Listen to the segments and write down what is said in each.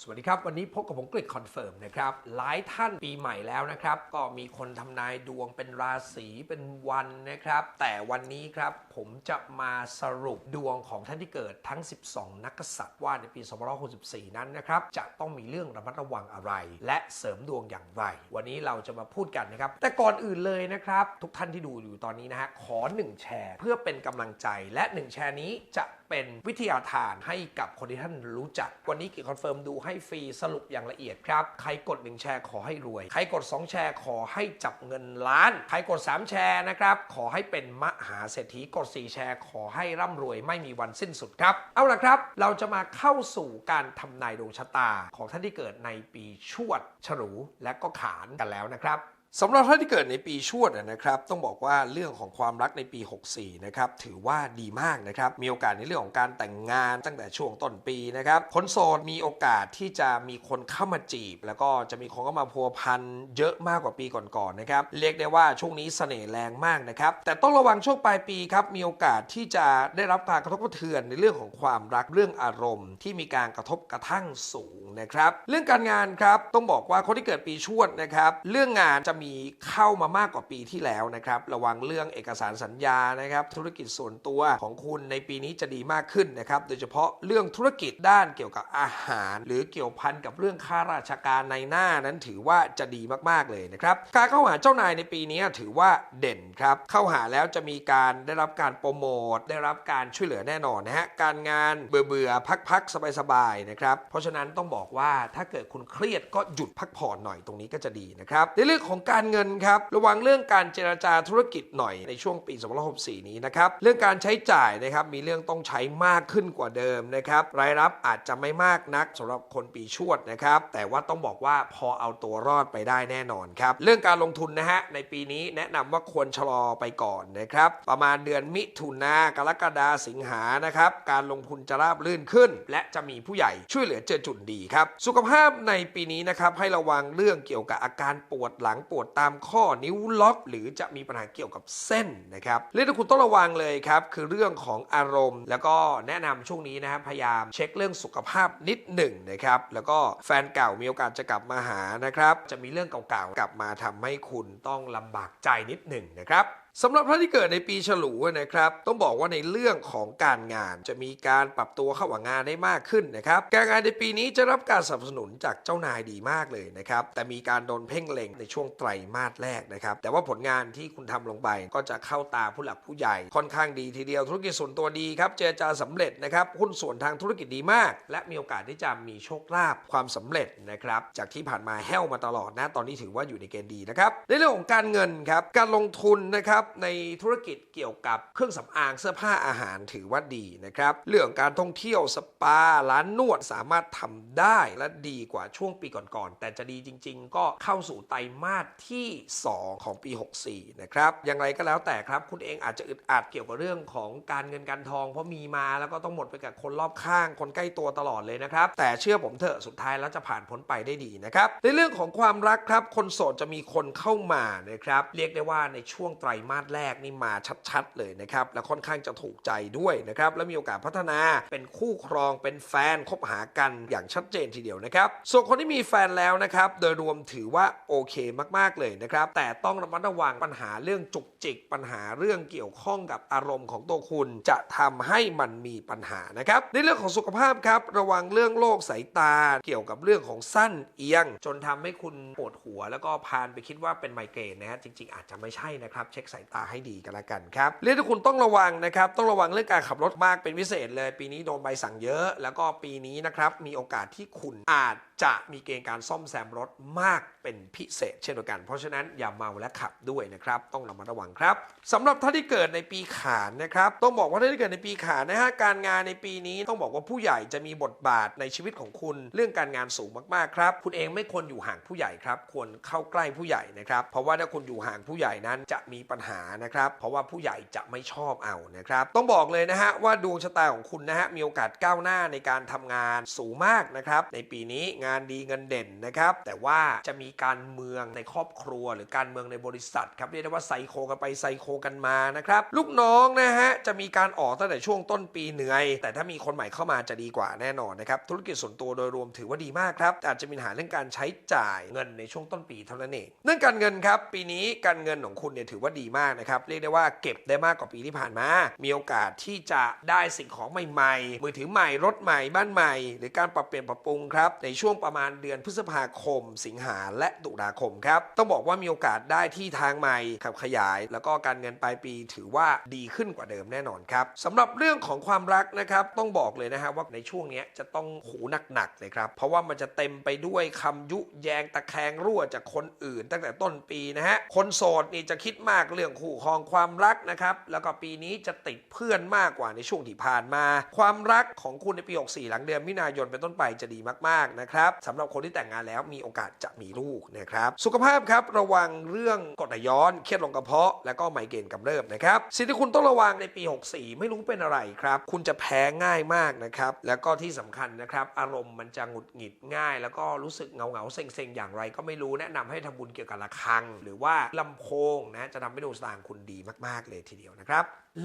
สวัสดีครับ วันนี้พบกับผมกริดคอนเฟิร์มนะครับ หลายท่านปีใหม่แล้วนะครับ ก็มีคนทำนายดวงเป็นราศีเป็นวันนะครับ แต่วันนี้ครับผมจะมาสรุปดวงของท่านที่เกิดทั้ง 12 นักษัตริย์ว่าในปี2564 นั้นนะครับ จะต้องมีเรื่องระมัดระวังอะไร และเสริมดวงอย่างไร วันนี้เราจะมาพูดกันนะครับ แต่ก่อนอื่นเลยนะครับ ทุกท่านที่ดูอยู่ตอนนี้นะฮะขอ 1 แชร์ เพื่อเป็นกำลังใจและ 1 แชร์นี้จะเป็นวิทยาทานให้กับคนที่ท่านรู้จักวันนี้กิคอนเฟิร์มดูให้ฟรีสรุปอย่างละเอียดครับ ใครกด 1 แชร์ขอให้รวย ใครกด 2 แชร์ขอให้จับเงินล้าน ใครกด 3 แชร์นะครับ ขอให้เป็นมหาเศรษฐีกด 4 แชร์ขอให้ร่ำรวยไม่มีวันสิ้นสุดครับ เอาละครับ เราจะมาเข้าสู่การทำนายดวงชะตาของท่านที่เกิดในปีชวด ฉลู และก็ขานกันแล้วนะครับ สำหรับท่านที่เกิดในปีชวดนะครับต้องบอกว่าเรื่องของความรักในปี 64 นะครับถือว่าดีมากนะครับมีโอกาสในเรื่องของการแต่งงานตั้งแต่ช่วงต้นปีนะครับคนโสดมีโอกาสที่จะมีคนเข้ามาจีบ แล้วก็จะมีคนเข้ามาพัวพันเยอะมากกว่าปีก่อนๆนะครับเรียกได้ว่าช่วงนี้เสน่ห์แรงมากนะครับแต่ต้องระวังช่วงปลายปีครับมีโอกาสที่จะได้รับการกระทบกระเทือนในเรื่องของความรักเรื่องอารมณ์ ที่มีการกระทบกระทั่งสูงนะครับเรื่องการงานครับต้องบอกว่าคนที่เกิดปีชวดนะครับเรื่องงานจะมีเข้ามามากกว่าปีที่แล้วนะครับ ระวังเรื่องเอกสารสัญญานะครับ ธุรกิจส่วนตัวของคุณในปีนี้จะดีมากขึ้นนะครับ โดยเฉพาะเรื่องธุรกิจด้านเกี่ยวกับอาหาร หรือเกี่ยวพันกับเรื่องข้าราชการในหน้านั้นถือว่าจะดีมากๆเลยนะครับ การเข้าหาเจ้านายในปีนี้ถือว่าเด่นครับ เข้าหาแล้วจะมีการได้รับการโปรโมท ได้รับการช่วยเหลือแน่นอนนะฮะ การงานเบื่อเบื่อพักพักสบายสบายๆนะครับ เพราะฉะนั้นต้องบอกว่าถ้าเกิดคุณเครียดก็หยุดพักผ่อนหน่อยตรงนี้ก็จะดีนะครับ ในเรื่องของการเงินครับ ระวังเรื่องการเจรจาธุรกิจหน่อยในช่วงปี2564 นี้นะครับ เรื่องการใช้จ่ายนะครับ มีเรื่องต้องใช้มากขึ้นกว่าเดิมนะครับ รายรับอาจจะไม่มากนักสำหรับคนปีชวดนะครับ แต่ว่าต้องบอกว่าพอเอาตัวรอดไปได้แน่นอนครับ เรื่องการลงทุนนะฮะ ในปีนี้แนะนำว่าควรชะลอไปก่อนนะครับ ประมาณเดือนมิถุนากรกฎาสิงหานะครับ การลงทุนจะราบรื่นขึ้น และจะมีผู้ใหญ่ช่วยเหลือเจอจุนดีครับ สุขภาพในปีนี้นะครับ ให้ระวังเรื่องเกี่ยวกับอาการปวดหลังปวดตามข้อนิ้วล็อกหรือจะมีปัญหาเกี่ยวกับเส้นนะครับเรื่องที่คุณต้องระวังเลยครับคือเรื่องของอารมณ์ แล้วก็แนะนำช่วงนี้นะครับพยายามเช็คเรื่องสุขภาพนิดหนึ่งนะครับแล้วก็แฟนเก่ามีโอกาสจะกลับมาหานะครับจะมีเรื่องเก่าๆกลับมาทำให้คุณต้องลำบากใจนิดหนึ่งนะครับ สำหรับท่านที่เกิดในปีฉลูนะครับ ต้องบอกว่าในเรื่องของการงานจะมีการปรับตัวเข้าหางานได้มากขึ้นนะครับ การงานในปีนี้จะรับการสนับสนุนจากเจ้านายดีมากเลยนะครับ แต่มีการโดนเพ่งเล็งในช่วงไตรมาสแรกนะครับ แต่ว่าผลงานที่คุณทำลงไปก็จะเข้าตาผู้หลักผู้ใหญ่ ค่อนข้างดีทีเดียวธุรกิจส่วนตัวดีครับ เจรจาสำเร็จนะครับหุ้นส่วนทางธุรกิจดีมาก และมีโอกาสที่จะมีโชคลาภความสำเร็จนะครับ จากที่ผ่านมาแห้วมาตลอดนะ ตอนนี้ถือว่าอยู่ในเกณฑ์ดีนะครับ ในเรื่องของการเงินครับ การลงทุนนะครับในธุรกิจเกี่ยวกับเครื่องสำอางเสื้อผ้าอาหารถือว่าดีนะครับ เรื่องการท่องเที่ยวสปาร้านนวดสามารถทำได้และดีกว่าช่วงปีก่อนๆ แต่จะดีจริง ๆ ก็เข้าสู่ไตรมาสที่ 2 ของปี 64 นะครับ อย่างไรก็แล้วแต่ครับ คุณเองอาจจะอึดอัดเกี่ยวกับเรื่องของการเงินการทอง เพราะมีมาแล้วก็ต้องหมดไปกับคนรอบข้างคนใกล้ตัวตลอดเลยนะครับ แต่เชื่อผมเถอะสุดท้ายแล้วจะผ่านพ้นไปได้ดีนะครับในเรื่องของความรักครับคนโสดจะมีคนเข้ามานะครับเรียกได้ว่าในช่วงไตรมาสแรกนี่มาชัดๆเลยนะครับและค่อนข้างจะถูกใจด้วยนะครับและมีโอกาสพัฒนาเป็นคู่ครองเป็นแฟนคบหากันอย่างชัดเจนทีเดียวนะครับส่วนคนที่มีแฟนแล้วนะครับโดยรวมถือว่าโอเคมากๆเลยนะครับแต่ต้องระมัดระวังปัญหาเรื่องจุกจิก ปัญหาเรื่องเกี่ยวข้องกับอารมณ์ของตัวคุณจะทำให้มันมีปัญหานะครับในเรื่องของสุขภาพครับระวังเรื่องโรคสายตา เกี่ยวกับเรื่องของสั้นเอียง จนทำให้คุณปวดหัว แล้วก็พานไปคิดว่าเป็นไมเกรนนะฮะจริง ๆ อาจจะไม่ใช่นะครับเช็คสายตาให้ดีกันละกันครับเรื่องที่คุณต้องระวังนะครับต้องระวังเรื่องการขับรถมากเป็นพิเศษเลย ปีนี้โดนใบสั่งเยอะ แล้วก็ปีนี้นะครับมีโอกาสที่คุณอาจจะมีเกณฑ์การซ่อมแซมรถมากเป็นพิเศษ เช่นเดียวกัน เพราะฉะนั้นอย่าเมาและขับด้วยนะครับ ต้องระมัดระวังครับสำหรับท่านที่เกิดในปีขานนะครับ ต้องบอกว่าท่านที่เกิดในปีขานนะฮะการงานในปีนี้ต้องบอกว่าผู้ใหญ่จะมีบทบาทในชีวิตของคุณ เรื่องการงานสูงมากๆครับ คุณเองไม่ควรอยู่ห่างผู้ใหญ่ครับ ควรเข้าใกล้ผู้ใหญ่นะครับ เพราะว่าถ้าคุณอยู่ห่างผู้ใหญ่นั้นจะมีปัญหหานะครับ เพราะว่าผู้ใหญ่จะไม่ชอบเอานะครับ ต้องบอกเลยนะฮะว่าดวงชะตาของคุณนะฮะมีโอกาสก้าวหน้าในการทำงานสูงมากนะครับ ในปีนี้งานดีเงินเด่นนะครับ แต่ว่าจะมีการเมืองในครอบครัว หรือการเมืองในบริษัทครับเรียกได้ว่าไซโคกันไปไซโคกันมานะครับลูกน้องนะฮะจะมีการออกตั้งแต่ช่วงต้นปีเหนื่อย แต่ถ้ามีคนใหม่เข้ามาจะดีกว่าแน่นอนนะครับธุรกิจส่วนตัวโดยรวมถือว่าดีมากครับอาจจะมีปัญหาเรื่องการใช้จ่ายเงินในช่วงต้นปีเท่านั้นเองเรื่องการเงินครับปีนี้การเงินของคุณเนี่ยถือว่าดีมากนะครับ เรียกได้ว่าเก็บได้มากกว่าปีที่ผ่านมา มีโอกาสที่จะได้สิ่งของใหม่ๆ มือถือใหม่ รถใหม่ บ้านใหม่ หรือการปรับเปลี่ยนปรับปรุงครับ ในช่วงประมาณเดือนพฤษภาคม สิงหาและตุลาคมครับ ต้องบอกว่ามีโอกาสได้ที่ทางใหม่ขับขยาย แล้วก็การเงินปลายปีถือว่าดีขึ้นกว่าเดิมแน่นอนครับสำหรับเรื่องของความรักนะครับ ต้องบอกเลยนะฮะว่าในช่วงนี้จะต้องหูหนักๆเลยครับ เพราะว่ามันจะเต็มไปด้วยคำยุแยงตะแคงรั่วจากคนอื่น ตั้งแต่ต้นปีนะฮะ คนโสดนี่จะคิดมากเรื่องคู่ครองความรักนะครับ แล้วก็ปีนี้จะติดเพื่อนมากกว่าในช่วงที่ผ่านมา ความรักของคุณในปี 64 หลังเดือนมิถุนายนเป็นต้นไปจะดีมากๆนะครับสำหรับคนที่แต่งงานแล้วมีโอกาสจะมีลูกนะครับ สุขภาพครับระวังเรื่องกรดไหลย้อนเครียดลงกระเพาะ แล้วก็ไมเกรนกำเริบนะครับสิ่งที่คุณต้องระวังในปี 64 ไม่รู้เป็นอะไรครับ คุณจะแพ้ง่ายมากนะครับแล้วก็ที่สำคัญนะครับอารมณ์มันจะหงุดหงิดง่าย แล้วก็รู้สึกเงาเงาๆเซ็งๆอย่างไร ก็ไม่รู้แนะนำให้ทำบุญเกี่ยวกับระฆัง หรือว่าลำโพงนะจะทำให้ดวงชะตาของคุณดีมาก ๆ เลยทีเดียวนะครับ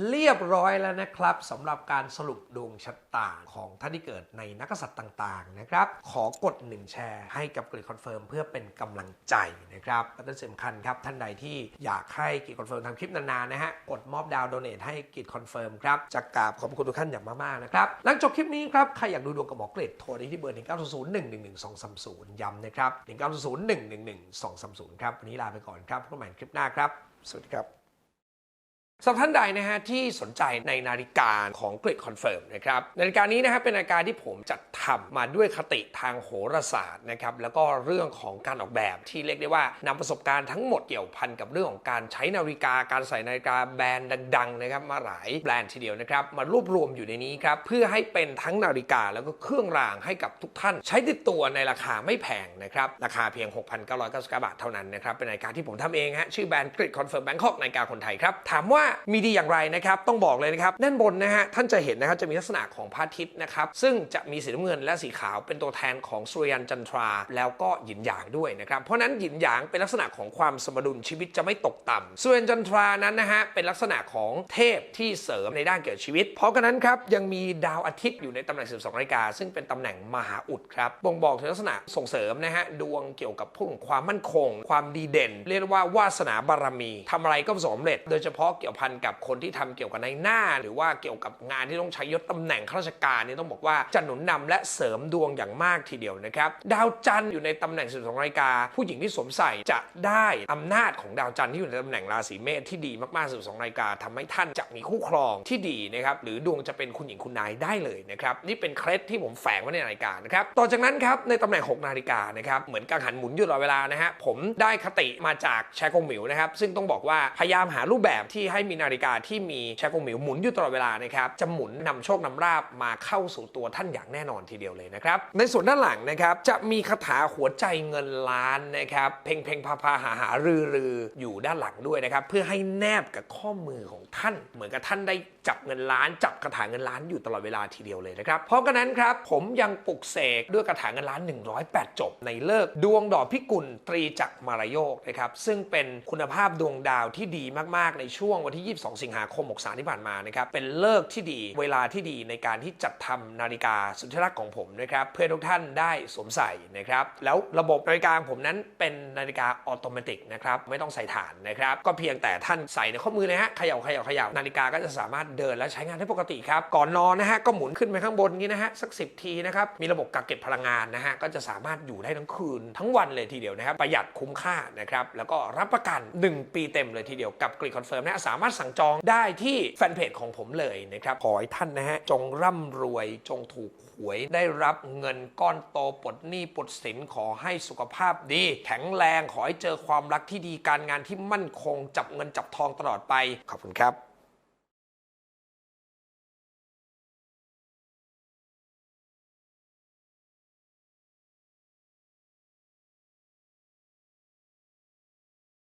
เรียบร้อยแล้วนะครับสำหรับการสรุปดวงชะตาของท่านที่เกิดในนักกษัตริย์ต่างๆนะครับ ขอกด 1 แชร์ให้กับกริดคอนเฟิร์มเพื่อเป็นกำลังใจนะครับและที่สำคัญครับท่านใดที่อยากให้กริดคอนเฟิร์มทำคลิปนานๆนะฮะกดมอบดาวโดเนทให้กริดคอนเฟิร์มครับจะกราบขอบคุณทุกท่านอย่างมากๆนะครับหลังจบคลิปนี้ครับใครอยากดูดวงกับหมอกริดโทรได้ที่เบอร์ 1 9 0 1 1 1 2 3 0ย้ำนะครับ1 9 0 1 1 1 2 3 0ครับวันนี้ลาไปก่อนครับพบกันใหม่คลิปหน้าครับ สวัสดีครับ สำหรับท่านใดนะฮะที่สนใจในนาฬิกาของกริดคอนเฟิร์มนะครับนาฬิกานี้นะฮะเป็นนาฬิกาที่ผมจัดทำมาด้วยคติทางโหราศาสตร์นะครับแล้วก็เรื่องของการออกแบบที่เรียกได้ว่านำประสบการณ์ทั้งหมดเกี่ยวพันกับเรื่องของการใช้นาฬิกาการใส่นาฬิกาแบรนด์ดังๆนะครับมาหลายแบรนด์ทีเดียวนะครับมารวบรวมอยู่ในนี้ครับเพื่อให้เป็นทั้งนาฬิกาแล้วก็เครื่องรางให้กับทุกท่าน ใช้ติดตัวในราคาไม่แพงนะครับราคาเพียง 6,999บาทเท่านั้นนะครับเป็นนาฬิกาที่ผมทำเองฮะชื่อแบรนด์กริดคอนเฟิร์มแบงคอกนาฬิกาคนไทยครับถามว่ามีดีอย่างไรนะครับต้องบอกเลยนะครับด้านบนนะฮะท่านจะเห็นนะครับจะมีลักษณะของพระอาทิตย์นะครับซึ่งจะมีสีน้ำเงินและสีขาวเป็นตัวแทนของสุริยันจันทรา แล้วก็หยินหยางด้วยนะครับเพราะนั้นหยินหยางเป็นลักษณะของความสมดุลชีวิตจะไม่ตกต่ำสุริยันจันทรานั้นนะฮะเป็นลักษณะของเทพที่เสริมในด้านเกี่ยวกับชีวิต เพราะฉะนั้นครับยังมีดาวอาทิตย์อยู่ในตำแหน่ง 12นาฬิกาซึ่งเป็นตำแหน่งมหาอุดครับบ่งบอกถึงลักษณะส่งเสริมนะฮะดวงเกี่ยวกับพวกของความมั่นคง ความดีเด่น เรียกว่าวาสนาบารมีทำอะไรก็สมสำเร็จ โดยเฉพาะเกี่ยวพันกับคนที่ทำเกี่ยวกับในหน้า หรือว่าเกี่ยวกับงานที่ต้องใช้ยศตำแหน่งข้าราชการนี่ต้องบอกว่าจะหนุนนำและเสริมดวงอย่างมากทีเดียวนะครับ ดาวจันทร์อยู่ในตำแหน่ง12นาฬิกา ผู้หญิงที่สวมใส่จะได้อำนาจของดาวจันทร์ที่อยู่ในตำแหน่งราศีเมษที่ดีมากๆ12นาฬิกาทำให้ท่านจะมีคู่ครองที่ดีนะครับหรือดวงจะเป็นคุณหญิงคุณนายได้เลยนะครับนี่เป็นเคล็ดที่ผมแฝงไว้ในนาฬิกานะครับต่อจากนั้นครับในตำแหน่ง 6 นาฬิกานะครับเหมือนกังหันหมุนอยู่ตลอดเวลานะฮะผมได้คติมาจากแชร์กงหมิวนะครับซึ่งต้องบอกว่าพยายามหารูปแบบที่ให้มีนาฬิกาที่มีแชร์กงหมิวหมุนอยู่ตลอดเวลานะครับจะหมุนนำโชคนำราบมาเข้าสู่ตัวท่านอย่างแน่นอนทีเดียวเลยนะครับในส่วนด้านหลังนะครับจะมีคาถาหัวใจเงินล้านนะครับเพ่งเพ่งพาพาหาหารือรืออยู่ด้านหลังด้วยนะครับเพื่อให้แนบกับข้อมือของท่าน เหมือนกับท่านได้จับเงินล้าน จับคาถาเงินล้านอยู่ตลอดเวลาทีเดียวเลยนะครับเพราะกระนั้นครับผมยังปลุกเสกด้วยคาถาเงินล้าน 108 จบ ในเลิกดวงดอกพิกุลตรีจักรมารโยกนะครับซึ่งเป็นคุณภาพดวงดาวที่ดีมากๆในช่วงวันที่ 22 สิงหาคม 63 ที่ผ่านมานะครับ เป็นเลิกที่ดี เวลาที่ดีในการที่จัดทำนาฬิกาสุดที่รักของผมนะครับ เพื่อทุกท่านได้สวมใส่นะครับ แล้วระบบนาฬิกาผมนั้นเป็นนาฬิกาออโตเมติกนะครับ ไม่ต้องใส่ฐานนะครับ ก็เพียงแต่ท่านใส่ในข้อมือนะฮะเขย่าเขย่าเขย่านาฬิกาก็จะสามารถเดินและใช้งานได้ปกติครับ ก่อนนอนนะฮะก็หมุนขึ้นไปข้างบนนี้นะฮะสัก 10 ทีนะครับ มีระบบกักเก็บพลังงานนะฮะก็จะสามารถอยู่ได้ทั้งคืนทั้งวันเลยทีเดียวนะครับประหยัดคุ้มค่านะครับแล้วก็รับประกัน 1 ปีเต็มเลยทีเดียวกับกรีคอนเฟิร์มนะฮะสามารถสั่งจองได้ที่แฟนเพจของผมเลยนะครับ ขอให้ท่านนะฮะ จงร่ำรวยจงถูกหวย ได้รับเงินก้อนโตปลดหนี้ปลดสินขอให้สุขภาพดี แข็งแรงขอให้เจอความรักที่ดีการงานที่มั่นคงจับเงินจับทองตลอดไป ขอบคุณครับ